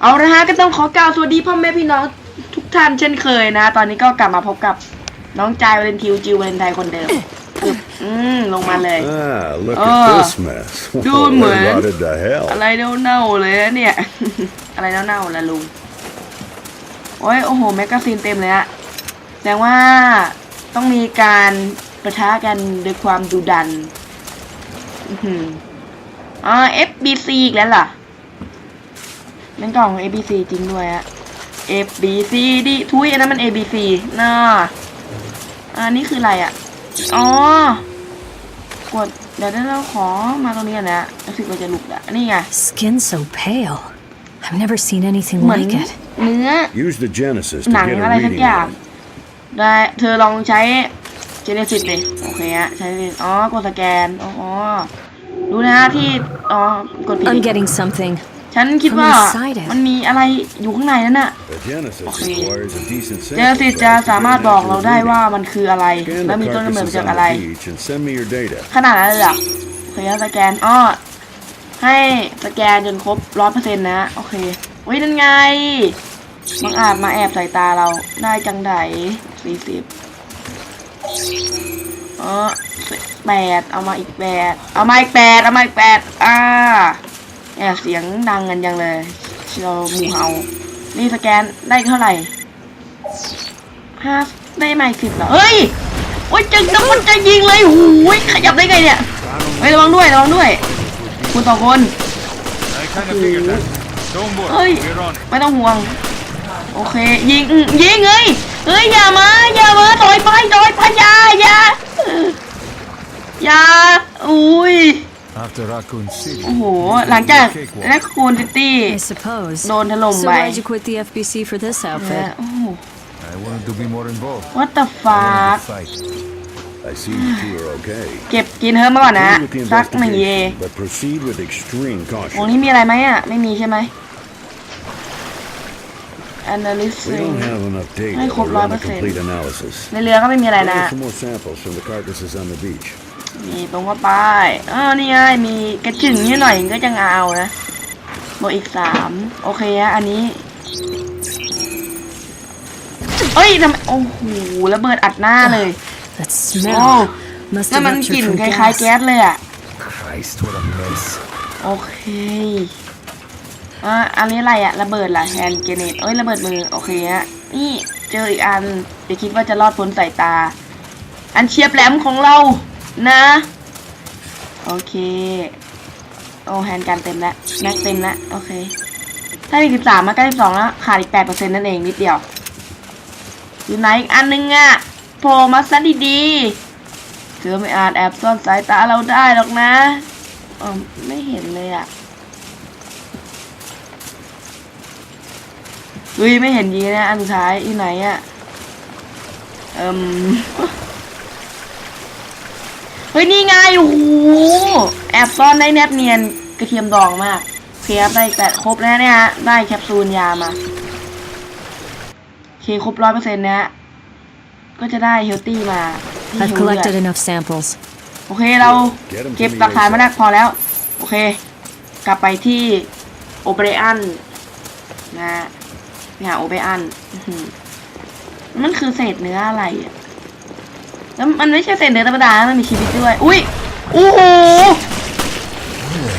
เอาละฮะก็ต้องขอกล่าวสวัสดีพ่อแม่พี่น้องทุกท่านเช่นเคยนะ ตอนนี้ก็กลับมาพบกับน้องจายวาเลนทิวจิววาเลนไทน์คนเดิมอึบอืมลงมาเลย Ah, look Ah. at this mess. Dude, What man. rotted to hell. อะไรเน่าๆเลยนะเนี่ย อะไรเน่าๆละลุงโอ้ยโอ้โหแมกกาซีนเต็มเลยอะแสดงว่าต้องมีการประทะกันด้วยความดุดัน อื้อหืออ่า FBC อีกแล้วล่ะ เป็นกล่อง ABC จริงด้วยอะ FBC ดิทุยอันนั้นมัน ABC น่าอันนี้คืออะไรอะอ๋อกดเดี๋ยวเราขอมาตรงนี้ก่อนนะรู้สึกว่าจะหลุดอะนี่ไง Skin so pale. I've never seen anything เหมือน like it. เนื้อ Use the Genesis to หนัง get อะไร a สัก reading อย่าง on it. ได้เธอลองใช้เจเนซิสดิโอเคฮะใช้ Genesis อ๋อกดสแกนอ๋อดูนะฮะที่อ๋อกดผิด I'm getting something. ฉันคิดว่า From inside it มันมีอะไรอยู่ข้างในนั่นน่ะ The Genesis Okay. requires a decent เจเนซิส sample จะ size to สามารถ get บอก an เรา accurate ได้ reading. ว่ามันคืออะไร Scan แล้ว the มีต้นกำเนิดมา carcasses จาก on อะไร the beach and send me your data. ขนาดนั้นเลยเหรอโอเคสแกนอ้อให้สแกนจนครบร้อยเปอร์เซ็นต์นะ โอเคเฮ้ยนั่นไงบังอาจมาแอบใส่ตาเราได้จังไดสี่สิบอ๋อแปดเอามาอีกแปดเอามาอีกแปดเอามาอีกแปดอ่า เนี่ยเสียงดังกันจังเลย เราหมูเฮานี่สแกนได้เท่าไหร่ห้าได้มาอีกสิบเหรอ เฮ้ย โอ้ยจะจะมันจะยิงเลยหูยขยับได้ไงเนี่ยเฮ้ยระวังด้วยระวังด้วย คุณสองคน I kind of figured that. Don't worry, Ơi. we're on it. ไม่ต้องห่วง โอเค ยิงอืมยิงเฮ้ยเฮ้ย อย่ามา อย่ามาถอยไปถอยไปอย่าอย่าอย่าอุ้ย After Raccoon City. โอ้โห หลังจากแรคคูนซิตี้ I suppose. โดนถล่ม So ไป why'd you quit the FBC for this และ outfit? โอ้โห I wanted to be more involved. what the I wanted fuck to fight. I see you two are okay. เก็บกินเฮิร์มมาก่อนนะ Continue with the สักหนึ่งเย investigation, but proceed with extreme ตรง caution. นี้มีอะไรไหมอะ ไม่มีใช่ไหม analysis We don't have enough data Ay, to kop run a labasin. complete analysis. ในเรือก็ไม่มีอะไรนะ Gather some more samples from the carcasses on the beach. มีตรงเข้าไปเออนี่ไงมีกระจึงนิดหน่อยก็จะงเอานะบวกอีกสามโอเคฮะอันนี้เอ้ยทำไมโอ้โหระเบิดอัดหน้าเลย That โอ้ smell must นั่น have มันก ruptured ลิ่น from คล้ายๆ gas. แก๊สเลยอะ Christ, what a mess. โอเคอะอันนี้อะไรอะระเบิดล่ะแฮนด์เกเนตเอ้ยระเบิดมือโอเคฮะนี่เจออีกอันเดี๋ยวคิดว่าจะรอดพ้นสายตา อันเชียบแหลมของเรา นะ โอเค โอ้แฮนกันเต็มแล้ว แม็กเต็มแล้ว โอเค ถ้ามีสิบสามมาใกล้สิบสองแล้ว ขาดอีกแปดเปอร์เซ็นต์นั่นเองนิดเดียว อยู่ไหนอีกอันนึงอะโผล่มาซะดีๆเธอไม่อาจแอบซ่อนสายตาเราได้หรอกนะเออไม่เห็นเลยอะเฮ้ยไม่เห็นยีนะอันสุดท้ายอยู่ไหนอะเอิม ฮ้ยนี่ไงโอ้โหแอบซ่อนได้แนบเนียนกระเทียมดองมากโอเคครับได้แต่ครบแล้วเนี่ยฮะได้แคปซูลยามาโอเคครบร้อยเปอร์เซ็นต์นะฮะก็จะได้เฮลตี้มาที่ I've เฮลเลือ collected ด enough samples. โอเคเราเก็บหลักฐานมาได้พอแล้ว โอเค กลับไปที่โอเบรอันนะฮะไปหาโอเบรอันอื้อหือมันคือเศษเนื้ออะไรอะ แล้วมันไม่ใช่เศษเนื้อธรรมดานะมันมีชีวิตด้วย อุ้ยโอ้โห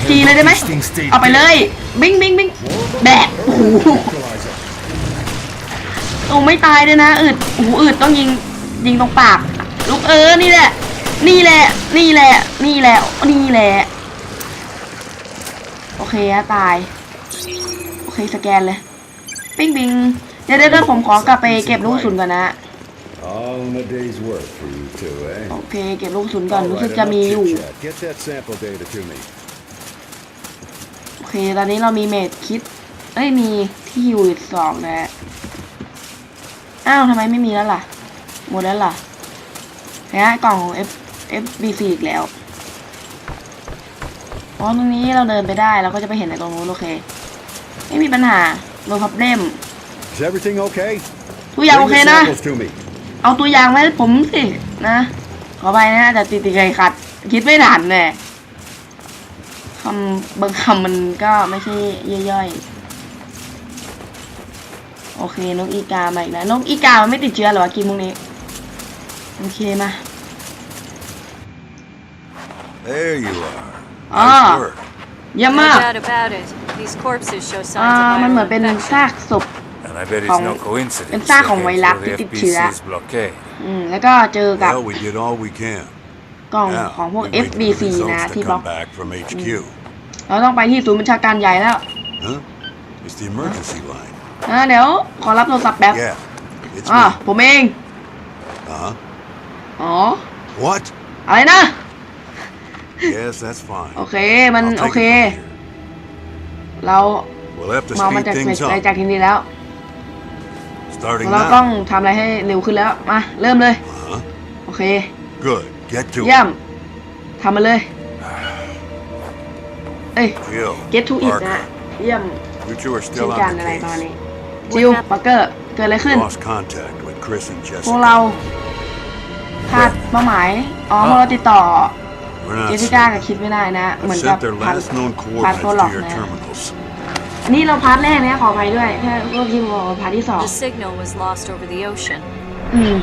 ทีเลยได้ไหมเอาไปเลย บิงบิงบิงแบกโอ้โหโอ้ไม่ตายเลยนะอึดโอ้โหอึดต้องยิงยิงตรงปาก ลูกเออนี่แหละ นี่แหละ นี่แหละ นี่แหละนี่แหละ โอเคอะตาย โอเคสแกนเลย ปิ้งบิงเดี๋ยวเดี๋ยวเดี๋ยวผมขอกลับไปเก็บลูกกระสุนก่อนนะ All in a day's work for you two, eh? โอเค เก็บลูกกระสุนก่อนรู้สึก All จะ right, มี enough อยู่ chit-chat. Get that sample data to me. โอเค ตอนนี้เรามีเมดคิด เอ้ย มีที่ฮิวอีกสองนะฮะอ้าวทำไมไม่มีแล้วล่ะ หมดแล้วล่ะนะกล่องของ F F B C อีกแล้ว อ๋อ ตรงนี้เราเดินไปได้เราก็จะไปเห็นในตรงนู้นโอเค ไม่มีปัญหาโนพับเล่ม Is everything okay? ทุกอย่างโอ Bring เค the นะ samples to me. เอาตัวอย่างมาให้ผมสินะ ขอไปนะอาจจะติดติดขัด คิดไม่ทันแน่คำบางคำมันก็ไม่ใช่ย่อยๆ โอเคนกอีกามาอีกแล้วนกอีกามันไม่ติดเชื้อเหรอวะกินพวกนี้ โอเคมา There you are. Ah. Nice work. เยี่ยม No มาก doubt about it. These corpses show อ่า signs of มันเหมือน viral เป็น infection. ซากศพ And I bet it's ของ- no coincidence. เป็นซากของไวรัส they ที่ came ติด for the เชื้อ FBC's blockade. อืมแล้วก็เจอกับ Well, we did all we can. กล่อง Now, ของพวก we wait for the FBC นะ results ที่ to บล็อก come back from HQ. เราต้องไปที่ศูนย์บัญชาการใหญ่แล้ว Huh? It's the emergency line. อ่าเดี๋ยวขอรับโทรศัพท์แป๊บ Yeah. It's อ่า me. ผมเอง Uh-huh. อ๋อ What? อะไรนะ Yes, that's fine. โอเคมัน I'll โอ take เค it from here. เรา We'll have to มามา speed จาก things ไป up. จากที่นี่แล้ว Starting เราต้อง now. ทำอะไรให้เร็วขึ้นแล้ว มา เริ่มเลย Uh-huh. โอเค Good. Get to เยี่ย it. มทำมาเลย เอ้ย Jill. get to it Parker, นะเยี่ยม You two are เช่น still กัน on อะไร the ประมาณนี้ case. จิวปักเกอร์ เกิดอะไรขึ้น Lost contact with Chris and พวก Jessica. เราพลาดเป้าหมาย อ๋อพวกเราติดต่อ We're เจ not สสิก้า certain. กับคิดไม่ได้นะ เหมือน I've กับ sent their พัน last known พัน coordinates โปรหลอก to your นะ terminals. อันนี้เราพาร์ทแรกนะขออภัยด้วยแค่พวกที่บอกว่าพาร์ทที่สอง The signal was lost over the ocean. อืม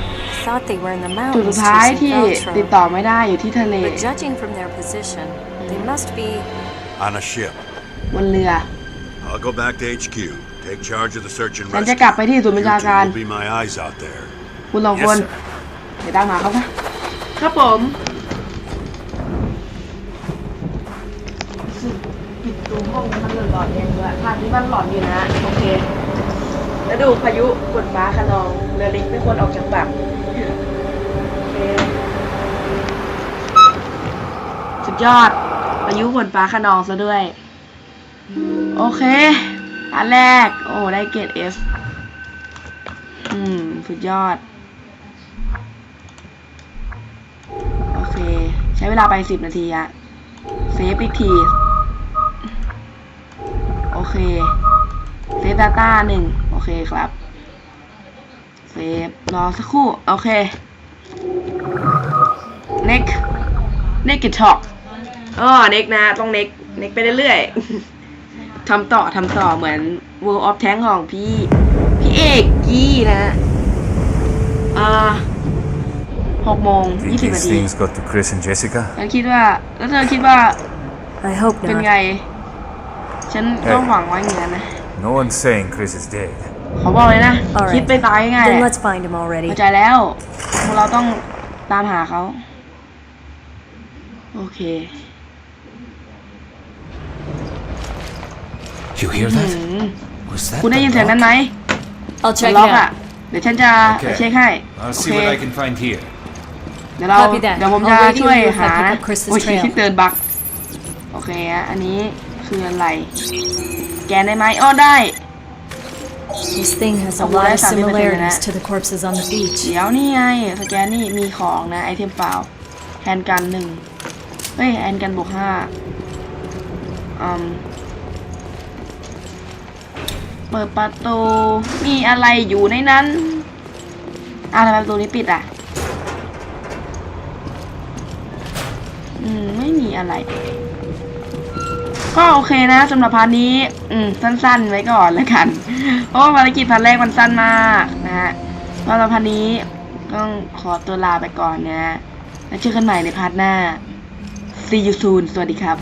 Thought they were in the จุดสุ mountains ดท้าย chasing ที่ติด Veltro. ต่อไม่ได้อยู่ที่ทะเล But judging from their position, they must be 嗯 On a ship. บนเรือ I'll go back to HQ. Take charge of the search and ฉัน rescue. จะกลับไปที่ศูนย์บัญ You ชา two การ will be my eyes out there. คุณสอง Yes, คน sir. เดี๋ยวตามหาเขาปะครับผมปิดตูห้อง มันหลอนเองด้วยภาพนี้มันหลอนอยู่นะ โอเคแล้วดูพายุฝนฟ้าคะนองเรือเล็กไม่ควรออกจากฝั่งสุดยอดพายุฝนฟ้าคะนองซะด้วย โอเค อันแรก โอ้ ได้เกรด F อืม สุดยอด โอเค ใช้เวลาไปสิบนาทีอะเซฟอีกที เคเซฟ Data หนึ่งโอเคครับเซฟรอสักครู่ โอเค next next get talk อ๋อ next นะ ต้อง next next ไปเรื่อยๆทำต่อทำต่อเหมือน World of Tank ของพี่ พี่เอกกี้นะอ่าหกโมง Think ยี่สิบนา these ที things got to Chris and Jessica? ฉันคิดว่า แล้วเธอคิดว่า I hope เป็น not. ไง ฉันก็หวังไว้อย่างนั้นนะ No one's saying Chris is dead. ขอบอกเลยนะ Alright. คิดไปตายง่ายๆ Then แหละ let's find him already. เข้าใจแล้วพวกเราต้องตามหาเขา โอเค You hear หื that? ม Was that คุณได้ the ยินเสียงนั้น lock? ไหม I'll มัน check it ล็อกอะ out. เดี๋ยวฉันจะโอเค ไปเช็คให้ I'll โอ see เค what I can find here. เดี๋ยวเรา Copy that. เดี๋ยวผม I'll จะ radio ช่วย you if I หา pick up Chris's โอ้ย trail คิดเตือนบัก โอเคอะอันนี้ คืออะไร แกนได้ไหมอ้อได้ This thing has a Oh, lot of that's not even similarities that. to the corpses on the beach. เดี๋ยวนี่ไง สแกนนี่มีของนะ ไอเทมเปล่าแฮนด์กันหนึ่งเฮ้ยแฮนด์กันบวกห้าอืมเปิดประตูมีอะไรอยู่ในนั้นอะทำไมประตูนี้ปิดอะ อืม ไม่มีอะไร ก็โอเคนะสำหรับพาร์ทนี้ อืม สั้นๆ ไว้ก่อนแล้วกัน เพราะว่าภารกิจพาร์ทแรกมันสั้นมากนะฮะสำหรับพาร์ทนี้ต้องขอตัวลาไปก่อนนะแล้วเจอกันใหม่ในพาร์ทหน้า see you soon สวัสดีครับ